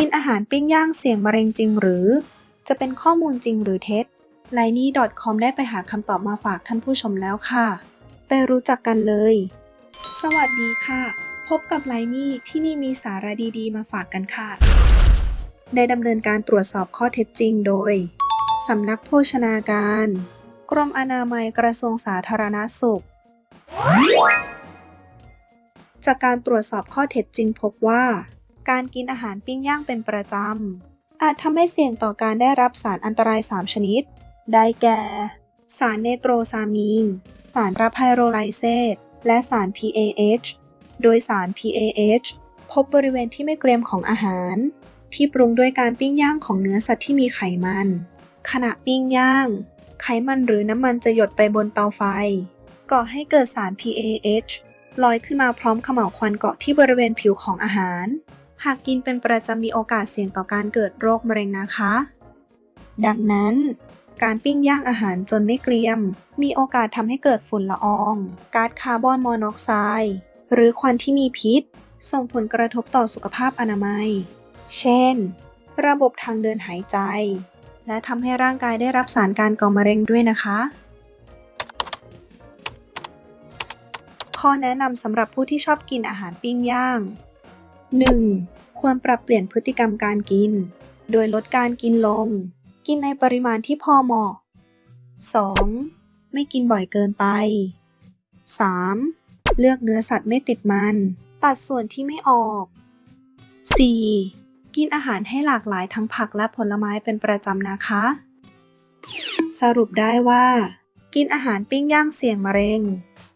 กินอาหารปิ้งย่างเสี่ยงมะเร็งจริงหรือ จะเป็นข้อมูลจริงหรือเท็จ l i n e c o m ได้ไปหาคำตอบมาฝากท่านผู้ชมแล้วค่ะ ไปรู้จักกันเลย สวัสดีค่ะ พบกับไลนี่ที่นี่มีสาระดีๆ มาฝากกันค่ะ ได้ดำเนินการตรวจสอบข้อเท็จจริงโดยสำนักโภชนาการ กรมอนามัยกระทรวงสาธารณสุข จากการตรวจสอบข้อเท็จจริงพบว่า การกินอาหารปิ้งย่างเป็นประจำ อาจทำให้เสี่ยงต่อการได้รับสารอันตราย 3 ชนิด ได้แก่ สารเนโตรซามีน สารรับไพโรไลเซตและสาร PAH โดยสาร PAH พบบริเวณที่ไม่เกรียมของอาหาร ที่ปรุงด้วยการปิ้งย่างของเนื้อสัตว์ที่มีไขมัน ขณะปิ้งย่าง ไขมันหรือน้ำมันจะหยดไปบนเตาไฟ ก่อให้เกิดสาร PAH ลอยขึ้นมาพร้อมขม่าวควันเกาะที่บริเวณผิวของอาหาร หากกินเป็นประจำมีโอกาสเสี่ยงต่อการเกิดโรคมะเร็งนะคะ ดังนั้น การปิ้งย่างอาหารจนไม่เกรียม มีโอกาสทำให้เกิดฝุ่นละออง ก๊าซคาร์บอนมอนอกไซด์หรือควันที่มีพิษ ส่งผลกระทบต่อสุขภาพอนามัย เช่น ระบบทางเดินหายใจ และทำให้ร่างกายได้รับสารการก่อมะเร็งด้วยนะคะข้อแนะนำสำหรับผู้ที่ชอบกินอาหารปิ้งย่าง 1. ควรปรับเปลี่ยนพฤติกรรมการกิน โดยลดการกินลง กินในปริมาณที่พอเหมาะ 2. ไม่กินบ่อยเกินไป 3. เลือกเนื้อสัตว์ไม่ติดมัน ตัดส่วนที่ไม่ออก 4. กินอาหารให้หลากหลายทั้งผักและผลไม้เป็นประจำนะคะ สรุปได้ว่า กินอาหารปิ้งย่างเสี่ยงมะเร็ง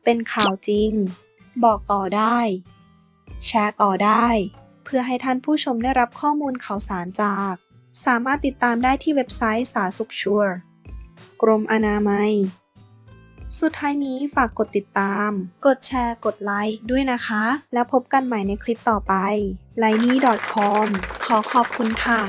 เป็นข่าวจริง บอกต่อได้ แชร์ต่อได้ เพื่อให้ท่านผู้ชมได้รับข้อมูลข่าวสารจาก สามารถติดตามได้ที่เว็บไซต์สาสุขชัวร์กรมอนามัย สุดท้ายนี้ฝากกดติดตาม กดแชร์ กดไลค์ด้วยนะคะ แล้วพบกันใหม่ในคลิปต่อไป l i n e c o m ขอขอบคุณค่ะ